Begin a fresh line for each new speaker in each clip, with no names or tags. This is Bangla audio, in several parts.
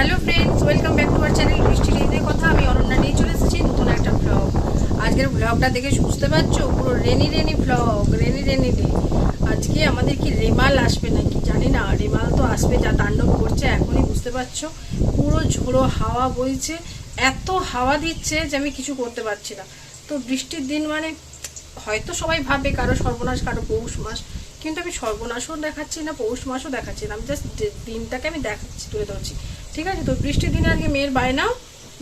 Hello friends welcome back to our channel বৃষ্টি রেনের কথা আমি অরণ্যা নিয়ে চলে এসেছি নতুন একটা ব্লগ আজকের ব্লগটা দেখে বুঝতে পারছ? পুরো rainy rainy blog rainy rainy day আজকে আমাদের কি রেমাল আসবে নাকি জানি না। রেমাল তো আসবে, যা তাণ্ডব করছে, এখনই বুঝতে পারছ। পুরো ঝোড়ো হাওয়া বইছে, এত হাওয়া দিচ্ছে যে আমি কিছু করতে পারছি না। তো বৃষ্টির দিন মানে হয়তো সবাই ভাবে কারও সর্বনাশ, কারও পৌষ মাস। কিন্তু আমি সর্বনাশও দেখাচ্ছি না, পৌষ মাসও দেখাচ্ছি না। আমি জাস্ট দিনটাকে আমি দেখাচ্ছি, তুলে ধরছি। ঠিক আছে? তো বৃষ্টির দিনে আজকে মেয়ের বায়না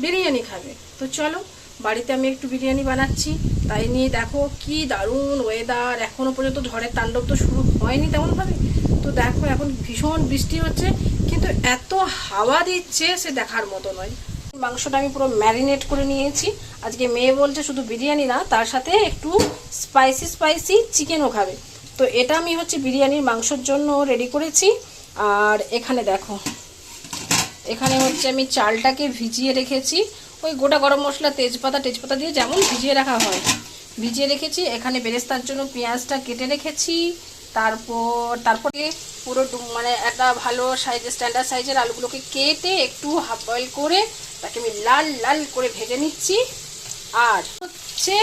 বিরিয়ানি খাবে। তো চলো, বাড়িতে আমি একটু বিরিয়ানি বানাচ্ছি। তাই নিয়ে দেখো কি দারুণ ওয়েদার এখনও পর্যন্ত ঝড়ের তাণ্ডব তো শুরু হয়নি তেমনভাবে। তো দেখো এখন ভীষণ বৃষ্টি হচ্ছে, কিন্তু এত হাওয়া দিচ্ছে সে দেখার মতো নয়। মাংসটা আমি পুরো ম্যারিনেট করে নিয়েছি। আজকে মেয়ে বলছে শুধু বিরিয়ানি না, তার সাথে একটু স্পাইসি স্পাইসি চিকেনও খাবে। তো এটা আমি হচ্ছে বিরিয়ানির মাংসর জন্য রেডি করেছি। আর এখানে দেখো এখানে হচ্ছে আমি চালটাকে ভিজিয়ে রেখেছি। ওই গোটা গরম মশলা তেজপাতা তেজপাতা দিয়ে যেমন ভিজিয়ে রাখা হয়। ভিজিয়ে রেখেছি, এখানে বেরেস্তার জন্য পেঁয়াজটা কেটে রেখেছি। তারপর, তারপরে পুরো মানে একটা ভালো সাইজের স্ট্যান্ডার্ড সাইজের আলুগুলোকে কেটে একটু হাফ বয়েল করে তাকে আমি লাল লাল করে ভেজে নিচ্ছি। আর হচ্ছে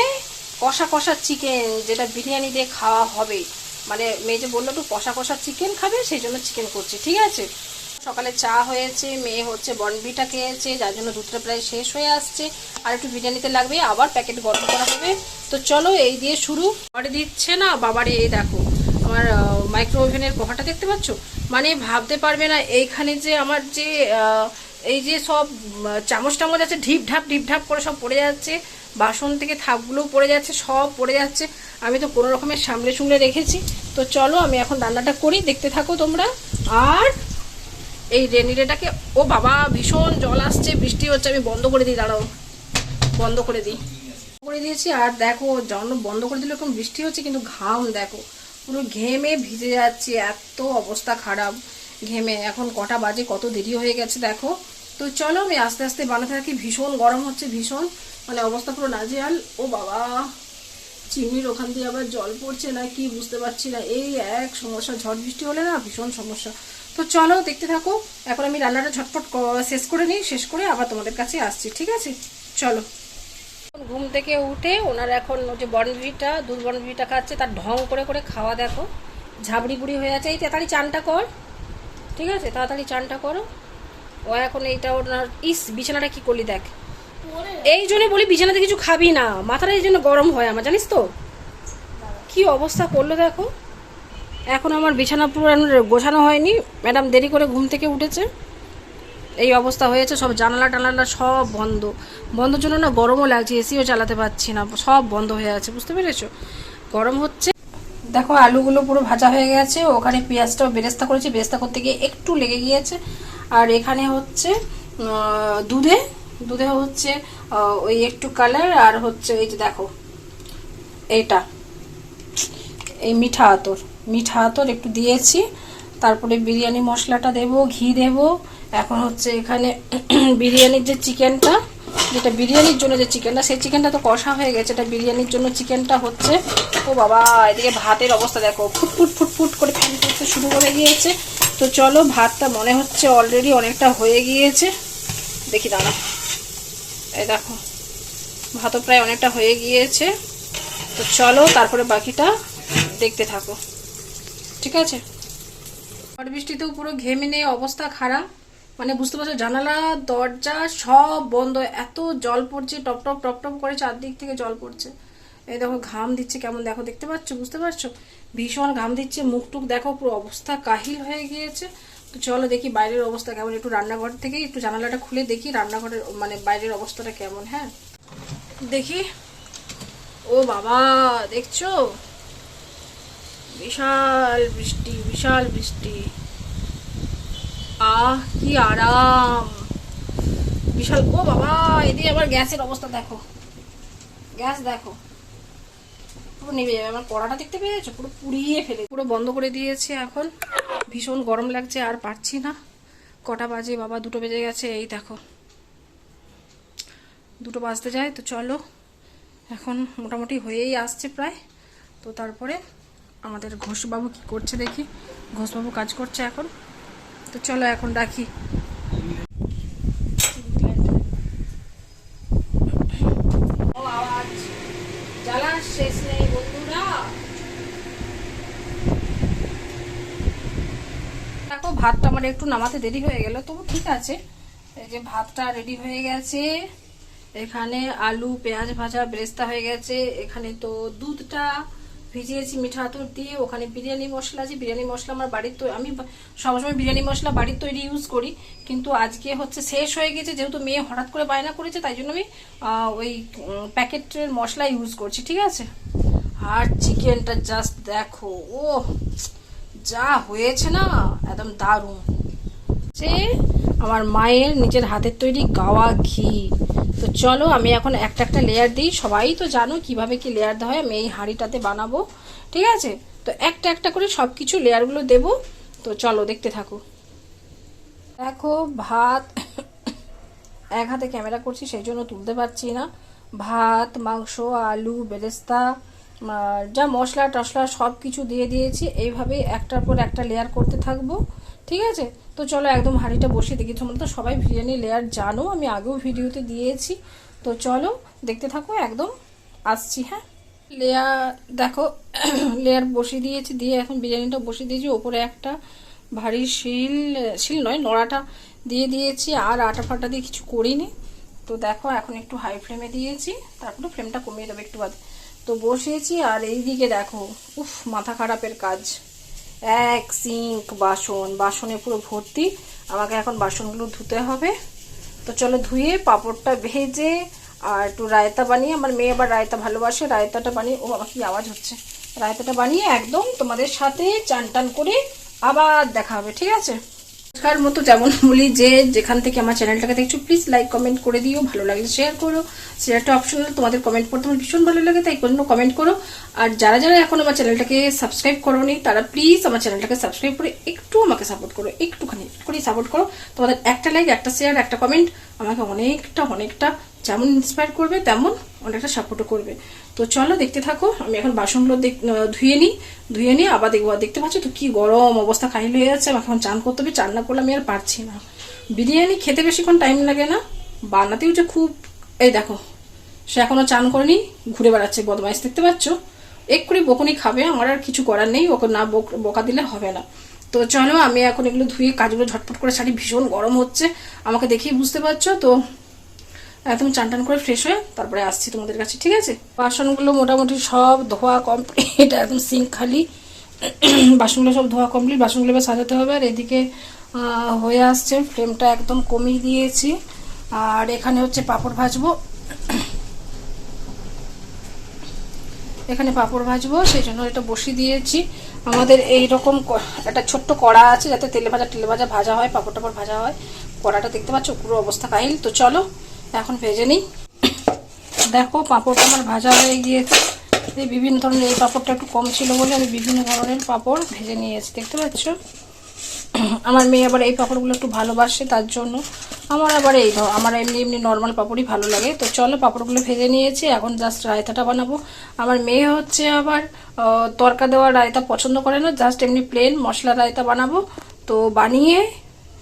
কষা কষা চিকেন, যেটা বিরিয়ানি দিয়ে খাওয়া হবে। মানে মেয়ে যে বলল একটু কষা কষা চিকেন খাবে? সেই জন্য চিকেন করছি, ঠিক আছে? সকালে চা হয়েছে, মেয়ে হচ্ছে বনবিটা খেয়েছে, যার জন্য দুধটা প্রায় শেষ হয়ে আসছে। আর একটু বিরিয়ানিতে লাগবে, আবার প্যাকেট গরম করা হবে। তো চলো এই দিয়ে শুরু। বাবারে দিচ্ছে না, বাবারে, এই দেখো। আমার মাইক্রো ওভেনের কভারটা দেখতে পাচ্ছ? মানে ভাবতে পারবে না, এইখানে যে আমার যে এই যে সব চামচ টামচ আছে ঢিপ ঢাপ ঢিপ ঢাপ করে সব পড়ে যাচ্ছে। বাসন থেকে থাকগুলোও পড়ে যাচ্ছে, সব পড়ে যাচ্ছে। আমি তো কোনো রকমের সামলে সুমলে রেখেছি। তো চলো আমি এখন রান্নাটা করি, দেখতে থাকো তোমরা। আর এই রেনিরেটাকে ও বাবা, ভীষণ জল আসছে, বৃষ্টি হচ্ছে, আমি বন্ধ করে দিই, দাঁড়াও, বন্ধ করে দিই। করে দিয়েছি, আর দেখো জন বন্ধ করে দিলে, এরকম বৃষ্টি হচ্ছে, কিন্তু ঘাম, দেখো, পুরো ঘেমে ভিজে যাচ্ছে, এত অবস্থা খারাপ, ঘেমে, এখন কটা বাজে, কত দেরি হয়ে গেছে, দেখো। তো চলো, আমি আস্তে আস্তে বানাতে থাকি, ভীষণ গরম হচ্ছে, ভীষণ মানে অবস্থা পুরো নাজেহাল, ও বাবা চিমনির ওখান দিয়ে আবার জল পড়ছে না কি, বুঝতে পারছি না, এই এক সমস্যা, ঝড় বৃষ্টি হলে না ভীষণ সমস্যা। তো চলো দেখতে থাকো। এখন আমি রান্নাটা ঝটপট শেষ করে নিই, শেষ করে আবার তোমাদের কাছে আসছি, ঠিক আছে? চলো। ঘুম থেকে উঠে ওনার এখন যে বনভিটা দুধ বনভিটা খাচ্ছে, তার ঢং করে করে খাওয়া দেখো। ঝাবড়ি বুড়ি হয়ে আছে। এই তাড়াতাড়ি চানটা কর, ঠিক আছে? তাড়াতাড়ি চানটা করো। ও এখন এইটা ওনার ইস, বিছানাটা কি করলি দেখ। এই জন্য বলি বিছানাতে কিছু খাবি না। মাথাটা এই জন্য গরম হয় আমার, জানিস তো? কি অবস্থা করল দেখো। এখন আমার বিছানা পুরো এখন গোছানো হয়নি। ম্যাডাম দেরি করে ঘুম থেকে উঠেছে। এই অবস্থা হয়েছে, সব জানালা টানালা সব বন্ধ। বন্ধর জন্য না গরমও লাগছে এসিও চালাতে পারছি না, সব বন্ধ হয়ে আছে, বুঝতে পেরেছ? গরম হচ্ছে। দেখো, আলুগুলো পুরো ভাজা হয়ে গেছে, ওখানে পেঁয়াজটাও বেরেস্তা করেছি, বেরেস্তা করতে গিয়ে একটু লেগে গিয়েছে। আর এখানে হচ্ছে দুধে দুধে হচ্ছে ওই একটু কালার আর হচ্ছে এই যে দেখো, এইটা, এই মিঠা আতর। মিঠা আতর একটু দিয়েছি। তারপরে বিরিয়ানি মশলাটা দেব, ঘি দেব। এখন হচ্ছে এখানে বিরিয়ানির যে চিকেনটা, যেটা বিরিয়ানির জন্য যে চিকেনটা, সেই চিকেনটা তো কষা হয়ে গেছে। এটা বিরিয়ানির জন্য চিকেনটা হচ্ছে, ও বাবা, এদিকে ভাতের অবস্থা দেখো ফুটফুট ফুটফুট করে ফ্যান করতে শুরু করে গিয়েছে তো চলো, ভাতটা মনে হচ্ছে অলরেডি অনেকটা হয়ে গিয়েছে। দেখি দাঁড়া, এই দেখো, ভাতও প্রায় অনেকটা হয়ে গিয়েছে। তো চলো, তারপরে বাকিটা দেখতে থাকো। ঠিক আছে? ঝড় বৃষ্টিতেও পুরো ঘেমে নিয়ে অবস্থা খারাপ। মানে বুঝতে পারছ, জানালা, দরজা সব বন্ধ। এত জল পড়ছে, টপ টপ টপ টপ করে চারদিক থেকে জল পড়ছে। এই দেখো, ঘাম দিচ্ছে কেমন, দেখো, দেখতে পাচ্ছ? বুঝতে পারছ? ভীষণ ঘাম দিচ্ছে মুখ টুক দেখো, পুরো অবস্থা কাহিল হয়ে গিয়েছে। তো চলো দেখি বাইরের অবস্থা কেমন, একটু রান্নাঘর থেকে একটু জানালাটা খুলে দেখি রান্নাঘরের মানে বাইরের অবস্থাটা কেমন হ্যাঁ? দেখি। ও বাবা, দেখছ? বিশাল বৃষ্টি বিশাল বৃষ্টি। আহ, কি আরাম। বিশাল, ও বাবা, এদিকে আবার গ্যাসের অবস্থা দেখো। গ্যাস দেখো। পুরো নেবে যাবে। আমার কড়াটা দেখতে পেয়েছ? পুরো পুড়িয়ে ফেলে পুরো বন্ধ করে দিয়েছে এখন। ভীষণ গরম লাগছে, আর পারছি না। কটা বাজে, বাবা, দুটো বেজে গেছে, এই দেখো। দুটো বাজতে যায়, তো চলো। এখন মোটামুটি হয়েই আসছে প্রায়। তো তারপরে আমাদের ঘোষবাবু কি করছে দেখি। ঘোষবাবু কাজ করছে এখন। তো চলো এখন রাখি। শেষ নেই বন্ধুরা। দেখো ভাতটা আমার একটু নামাতে দেরি হয়ে গেল তবু ঠিক আছে। এই যে ভাতটা রেডি হয়ে গেছে। এখানে আলু পেঁয়াজ ভাজা ব্রেস্তা হয়ে গেছে। এখানে তো দুধটা ভিজিয়েছি মিঠা আতর দিয়ে, ওখানে বিরিয়ানি মশলা আছে, বিরিয়ানি মশলা আমার বাড়ির তো আমি সবসময় বিরিয়ানি মশলা বাড়ির তৈরি ইউজ করি, কিন্তু আজকে হচ্ছে শেষ হয়ে গেছে, যেহেতু মেয়ে হঠাৎ করে বায়না করেছে, তাই জন্য আমি ওই প্যাকেটের মশলা ইউজ করছি, ঠিক আছে? আর চিকেনটা জাস্ট দেখো ও যা হয়েছে না, একদম দারুণ। সে আমার মায়ের নিজের হাতের তৈরি গাওয়া ঘি। তো চলো, আমি এখন একটা একটা লেয়ার দিই। সবাই তো জানো কীভাবে কি লেয়ার দেওয়া হয়, আমি এই হাঁড়িটাতে বানাবো, ঠিক আছে? তো একটা একটা করে সব কিছু লেয়ারগুলো দেবো। তো চলো, দেখতে থাকো। দেখো, ভাত, এক হাতে ক্যামেরা করছি, সেই জন্য তুলতে পারছি না। ভাত, মাংস, আলু, বেরেস্তা যা মশলা টশলা সব কিছু দিয়ে দিয়েছি। এইভাবেই একটার পর একটা লেয়ার করতে থাকব। ঠিক আছে? তো চলো একদম হাঁড়িটা বসিয়ে দেখি। তোমরা তো সবাই বিরিয়ানি লেয়ার জানো, আমি আগেও ভিডিওতে দিয়েছি। তো চলো দেখতে থাকো, একদম আসছি হ্যাঁ? লেয়ার দেখো লেয়ার বসিয়ে দিয়েছি, দিয়ে এখন বিরিয়ানিটা বসিয়ে দিয়েছি। ওপরে একটা ভারী শিল শিল নয়, নড়াটা দিয়ে দিয়েছি। আর আটা ফাটা দিয়ে কিছু করিনি। তো দেখো, এখন একটু হাই ফ্লেমে দিয়েছি। তারপরে ফ্লেমটা কমিয়ে দেবো একটু বাদে। তো বসিয়েছি, আর এইদিকে দেখো, উফ, মাথা খারাপের কাজ। এক, সিঙ্ক, বাসন। বাসনে পুরো ভর্তি। আমাকে এখন বাসনগুলো ধুতে হবে। তো চলো ধুয়ে পাপড়টা ভেজে আর একটু রায়তা বানিয়ে, আমার মেয়ে আবার রায়তা ভালোবাসে, রায়তাটা বানিয়ে, ও বাবা কি আওয়াজ হচ্ছে? রায়তাটা বানিয়ে একদম তোমাদের সাথে চান টান করে আবার দেখা হবে, ঠিক আছে? আজকার মতো যেমন বলি যে যেখান থেকে আমার চ্যানেলটাকে দেখছ প্লিজ লাইক কমেন্ট করে দিও, ভালো লাগলে শেয়ার করো। শেয়ারটা অপশনাল তোমাদের কমেন্ট পড়তে আমার ভীষণ ভালো লাগে, তাই কোনো কমেন্ট করো। আর যারা যারা এখন আমার চ্যানেলটাকে সাবস্ক্রাইব করোনি, তারা প্লিজ আমার চ্যানেলটাকে সাবস্ক্রাইব করে একটু আমাকে সাপোর্ট করো, একটুখানি একটুখানি করে সাপোর্ট করো। তোমাদের একটা লাইক একটা শেয়ার একটা কমেন্ট আমাকে অনেকটা অনেকটা যেমন ইন্সপায়ার করবে, তেমন অনেকটা সাপোর্টও করবে। তো চলো দেখতে থাকো, আমি এখন বাসনগুলো ধুয়ে নিই, ধুয়ে নিয়ে আবার দেখব দেখতে পাচ্ছ তো কি গরম অবস্থা খাইল হয়ে যাচ্ছে, আমাকে এখন চান করতে হবে, চান না করলে আমি আর পারছি না। বিরিয়ানি খেতে বেশিক্ষণ টাইম লাগে না, বানাতেও যে খুব, এই দেখো, সে এখনও চান করেনি, ঘুরে বেড়াচ্ছে বদমাইশ, দেখতে পাচ্ছ? এক্ষুনি বকুনি খাবে, আমার আর কিছু করার নেই, ওকে না বকা দিলে হবে না। তো চলো, আমি এখন এগুলো ধুয়ে কাজগুলো ঝটপট করে শাড়ি ভীষণ গরম হচ্ছে, আমাকে দেখেই বুঝতে পারছ, তো একদম চান টান করে ফ্রেশ হয়ে তারপরে আসছি তোমাদের কাছে, ঠিক আছে? বাসনগুলো মোটামুটি সব ধোয়া কমপ্লিট একদম সিঙ্ক খালি। বাসনগুলো সব ধোয়া কমপ্লিট বাসনগুলো এবার সাজাতে হবে। আর এদিকে হয়ে আসছে ফ্লেমটা একদম কমিয়ে দিয়েছি। আর এখানে হচ্ছে পাঁপড় ভাজবো। এখানে পাঁপড় ভাজবো, সেই জন্য এটা বসিয়ে দিয়েছি। আমাদের এই রকম একটা ছোট্ট কড়া আছে যাতে তেলে ভাজা টেলে ভাজা ভাজা হয় পাঁপড় টাপড় ভাজা হয়। কড়াটা দেখতে পাচ্ছ পুরো অবস্থা কাহিল। তো চলো এখন ভেজে নিই। দেখো, পাঁপড়টা আমার ভাজা হয়ে গিয়েছে। এই বিভিন্ন ধরনের এই পাঁপড়টা একটু কম ছিল বলে আমি বিভিন্ন ধরনের পাঁপড় ভেজে নিয়েছি দেখতে পাচ্ছ? আমার মেয়ে আবার এই পাঁপড়গুলো একটু ভালোবাসে, তার জন্য। আমার আবার এই ধর, আমার এমনি এমনি নর্মাল পাঁপড়ই ভালো লাগে। তো চলো পাঁপড়গুলো ভেজে নিয়েছি, এখন জাস্ট রায়তাটা বানাবো। আমার মেয়ে হচ্ছে আবার তরকা দেওয়া রায়তা পছন্দ করে না জাস্ট এমনি প্লেন মশলা রায়তা বানাবো। তো বানিয়ে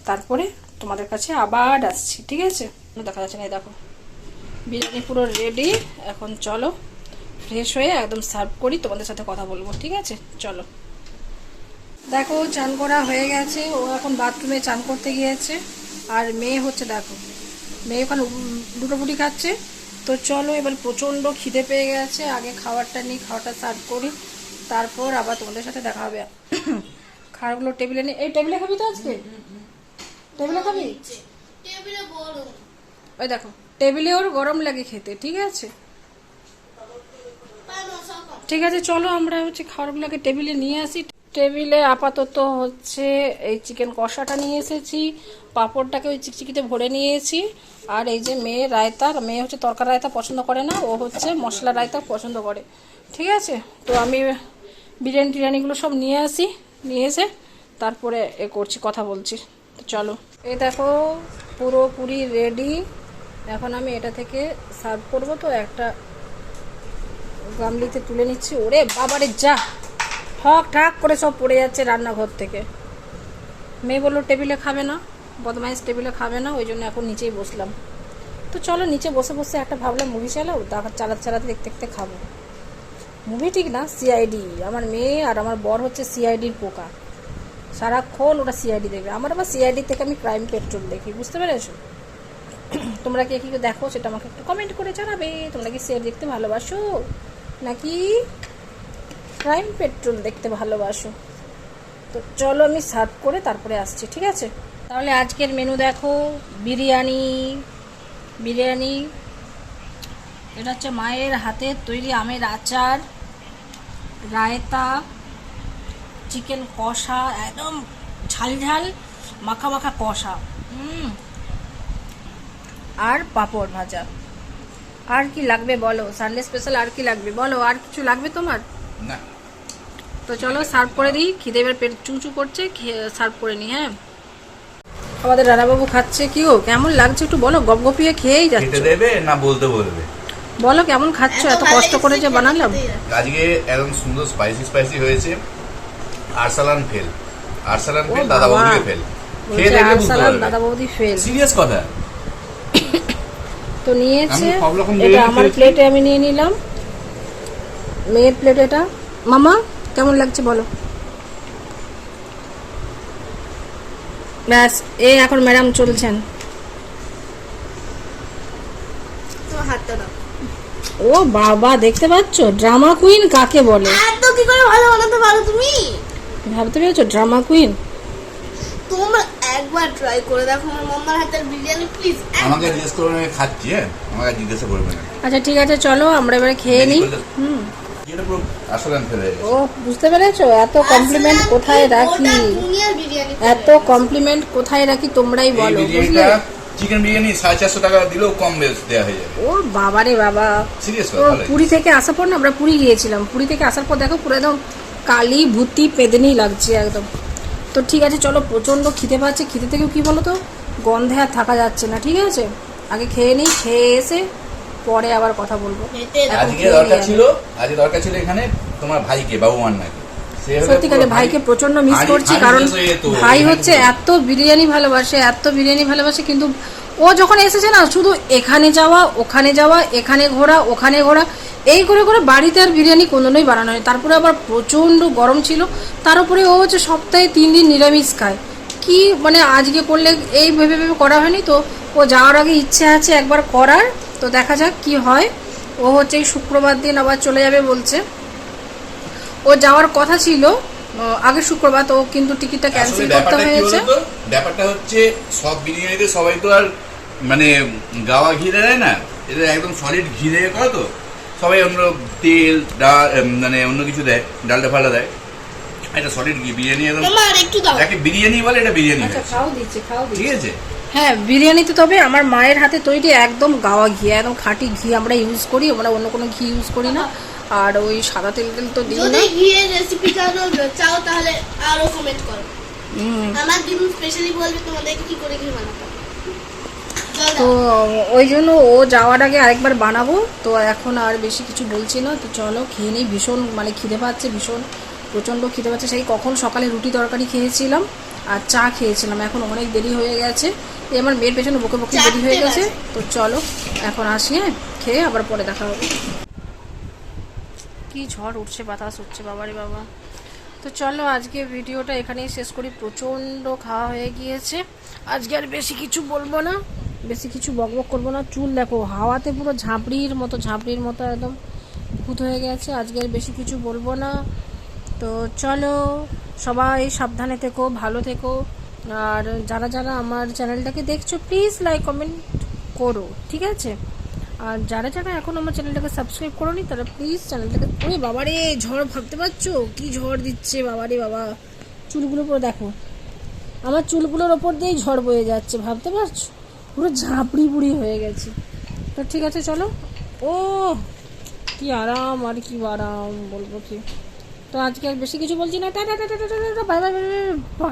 তারপরে তোমাদের কাছে আবার আসছি, ঠিক আছে? দেখা যাচ্ছে না দেখো। বিরিয়ানি পুরো রেডি এখন চলো ফ্রেশ হয়ে একদম সার্ভ করি তোমাদের সাথে কথা বলব ঠিক আছে? চলো। দেখো চান করা হয়ে গেছে। ও এখন বাথরুমে চান করতে গিয়েছে। আর মেয়ে হচ্ছে দেখো মেয়ে ওখানে বুটি খাচ্ছে। তো চলো এবার প্রচণ্ড খিদে পেয়ে গেছে। আগে খাবারটা নিই খাবারটা সার্ভ করি। তারপর আবার তোমাদের সাথে দেখা হবে। খাবারগুলো টেবিলে নিয়ে এই টেবিলে খাবি তো আজকে? টেবিলে খাবি?
টেবিলে বড়।
ওই দেখো, টেবিলে ওর গরম লাগে খেতে, ঠিক আছে? ঠিক আছে, চলো আমরা হচ্ছে খাবারগুলোকে টেবিলে নিয়ে আসি। টেবিলে আপাতত হচ্ছে এই চিকেন কষাটা নিয়ে এসেছি, পাঁপড়টাকে ওই চিকচিকিতে ভরে নিয়েছি। আর এই যে মেয়ে রায়তা, মেয়ে হচ্ছে তরকার রায়তা পছন্দ করে না, ও হচ্ছে মশলা রায়তা পছন্দ করে। ঠিক আছে? তো আমি বিরিয়ানি টিরিয়ানিগুলো সব নিয়ে আসি, নিয়ে এসে তারপরে এ করছি, কথা বলছি। তো চলো। এই দেখো, পুরোপুরি রেডি এখন আমি এটা থেকে সার্ভ করব তো একটা গামলিতে তুলে নিচ্ছি। ওরে বাবারে যা! ঠক ঠাক করে সব পড়ে যাচ্ছে রান্নাঘর থেকে। মেয়ে বলল, টেবিলে খাবে না। বদমাইশ টেবিলে খাবে না, ওই জন্য এখন নিচেই বসলাম। তো চলো নিচে বসে বসে একটা ভাবলাম মুভি চালাও, দেখা চালাতে চালাতে দেখতে দেখতে খাব। মুভি ঠিক না সিআইডি আমার মেয়ে আর আমার বর হচ্ছে সিআইডির পোকা। সারাক্ষণ ওটা সিআইডি দেখবে। আমার আবার সিআইডি থেকে আমি ক্রাইম পেট্রোল দেখি, বুঝতে পেরেছ? তোমরা কে কি দেখো সেটা আমাকে একটু কমেন্ট করে জানাবে। তোমরা কি সিআইডি দেখতে ভালোবাসো? নাকি ক্রাইম পেট্রোল দেখতে ভালোবাসো? তো চলো আমি সার্ভ করে তারপরে আসছি, ঠিক আছে? তাহলে আজকের মেনু দেখো, বিরিয়ানি বিরিয়ানি, এটা হচ্ছে মায়ের হাতের তৈরি আমের আচার, রায়তা চিকেন কষা, একদম ঝাল ঝাল মাখা মাখা কষা। আর পাঁপড় ভাজা। আর কি লাগবে বলো? সানডে স্পেশাল আর কি লাগবে? বলো আর কিছু লাগবে তোমার?
না।
তো চলো সার্ভ করে দিই। খিদে এবার পেট চুচু করছে সার্ভ করে নিই হ্যাঁ? আমাদের রানাবাবু খাচ্ছে কি ও কেমন লাগছে একটু বলো? গপ গপিয়ে খেয়েই
খেতে
যাচ্ছে
দেবে না বলতে বলবে?
বলো কেমন খাচ্ছ? এত কষ্ট করে যে বানালাম।
আজকে একদম সুন্দর স্পাইসি স্পাইসি হয়েছে। আরসালান ফেল। আরসালান ফেল দাদা
বাবা।
ফেল। খেয়ে দেখলে বুঝতে
আরসালান দাদা বৌদি ফেল।
সিরিয়াস কথা।
তো নিয়েছে। এটা আমার প্লেটে আমি নিয়ে নিলাম। মেয়ের প্লেট এটা। মামা কেমন লাগছে বলো? ব্যাস এ এখন ম্যাডাম চলছেন। ও বাবা দেখতে পাচ্ছ? ড্রামা কুইন কাকে বলে?
এত কি করে ভালো বানাতে পারো তুমি?
ভাবতে পেরেছ? ড্রামা কুইন
তোমরা একবার ট্রাই করে দেখো আমার মাম্মার হাতের বিরিয়ানি প্লিজ
আমাকে জিজ্ঞেস করবে খাচ্ছি হ্যাঁ? আমাকে জিজ্ঞাসা করবে না।
আচ্ছা ঠিক আছে চলো আমরা এবারে খেয়ে নিই। হুম। ও বুঝতে পেরেছ? এত কমপ্লিমেন্ট কোথায় রাখি? এত কমপ্লিমেন্ট কোথায় রাখি তোমরাই বলো বুঝলে?
চিকেন বিরিয়ানি সাড়ে চারশো টাকা দিলেও কম বেশ দেওয়া হয়ে যাবে।
ও বাবা। তো
কথা ভালো
পুরী থেকে আসার পর না আমরা পুরী গিয়েছিলাম। পুরী থেকে আসার পর দেখো পুরো একদম কালি ভূতি পেদনি লাগছে একদম। তো ঠিক আছে চলো প্রচণ্ড খিদে পাচ্ছে। খিদে থেকেও কি বলো তো গন্ধে আর থাকা যাচ্ছে না ঠিক আছে? আগে খেয়ে নিই খেয়ে এসে পরে আবার কথা বলব।
আজকে দরকার ছিল আজকে দরকার ছিল এখানে তোমার ভাইকে বাবু মান্নাকে
সত্যিকারে ভাইকে প্রচণ্ড মিস করছি কারণ। ভাই হচ্ছে এত বিরিয়ানি ভালোবাসে এত বিরিয়ানি ভালোবাসে কিন্তু ও যখন এসেছে না শুধু এখানে যাওয়া ওখানে যাওয়া এখানে ঘোরা ওখানে ঘোরা এই করে করে বাড়িতে আর বিরিয়ানি কোনোদিনই বানানো হয় তারপরে আবার প্রচণ্ড গরম ছিল। তার উপরে ও হচ্ছে সপ্তাহে তিন দিন নিরামিষ খায়। কি মানে আজকে করলে এই ভেবে ভেবে করা হয়নি তো? ও যাওয়ার আগে ইচ্ছে আছে একবার করার। তো দেখা যাক কি হয়। ও হচ্ছে এই শুক্রবার দিন আবার চলে যাবে বলছে। ও যাওয়ার কথা ছিল আগের শুক্রবার তো কিন্তু টিকিটটা ক্যান্সেল করতে হয়েছে।
ব্যাপারটা হচ্ছে সব বিরিয়ানিতে সবাই তো আর মানে গাওয়া ঘি দেয় না। এটা একদম সলিড ঘি দিয়ে করে তো? সবাই অন্য তেল ডাল মানে অন্য কিছু দেয় ডালটা ফালটা দেয়। এটা সলিড ঘি বিরিয়ানি একদম?
মাম্মা আর একটু দাও।
যাকে বিরিয়ানি বলে এটা বিরিয়ানি
আচ্ছা খাও দিচ্ছে খাও
ঠিক আছে?
হ্যাঁ বিরিয়ানিতে তবে আমার মায়ের হাতে তৈরি একদম গাওয়া ঘি একদম খাঁটি ঘি আমরা ইউজ করি আমরা অন্য কোনো ঘি ইউজ করি না। আর ওই সাদা তেল তেল তো দিই না
যদি
না।
ঘিয়ের রেসিপি জানো চাও তাহলে আরও কমেন্ট করো। আমার দিন স্পেশালি বলবে তোমাদেরকে কি করে ঘি বানাতে
তো ওই জন্য ও যাওয়ার আগে আরেকবার বানাবো। তো এখন আর বেশি কিছু বলছি না। তো চলো খেয়ে নিই। ভীষণ মানে খিদে পাচ্ছে ভীষণ প্রচণ্ড খিদে পাচ্ছে। সেই কখন সকালে রুটি তরকারি খেয়েছিলাম আর চা খেয়েছিলাম। এখন অনেক দেরি হয়ে গেছে। এই আমার মেয়ের পেছনে বকে বকে দেরি হয়ে গেছে। তো চলো এখন আসি হ্যাঁ? খেয়ে আবার পরে দেখা হবে। কি ঝড় উঠছে বাতাস উঠছে বাবারে বাবা। তো চলো আজকে ভিডিওটা এখানেই শেষ করি। প্রচণ্ড খাওয়া হয়ে গিয়েছে। আজকে আর বেশি কিছু বলব না। বেশি কিছু বকবক করব না। চুল দেখো, হাওয়াতে পুরো ঝাঁপড়ির মতো ঝাঁপড়ির মতো একদম ভূত হয়ে গেছে। আজকে আর বেশি কিছু বলব না। তো চলো, সবাই সাবধানে থেকো, ভালো থেকো। আর যারা যারা আমার চ্যানেলটাকে দেখছ প্লিজ লাইক কমেন্ট করো, ঠিক আছে? আর যারা যারা এখন আমার চ্যানেলটাকে সাবস্ক্রাইব করোনি, তারা প্লিজ চ্যানেলটাকে, ওরে বাবারে, ঝড় ভাবতে পারছ? কি ঝড় দিচ্ছে, বাবারে বাবা। চুলগুলো পুরো দেখো, আমার চুলগুলোর ওপর দিয়েই ঝড় বয়ে যাচ্ছে, ভাবতে পারছ? পুরো ঝাঁপড়ি বুড়ি হয়ে গেছে। তো ঠিক আছে, চলো। ও, কি আরাম, আর কি আরাম, বলব কি? তো আজকে আর বেশি কিছু বলছি না। টা বাই বাই বাই বাই।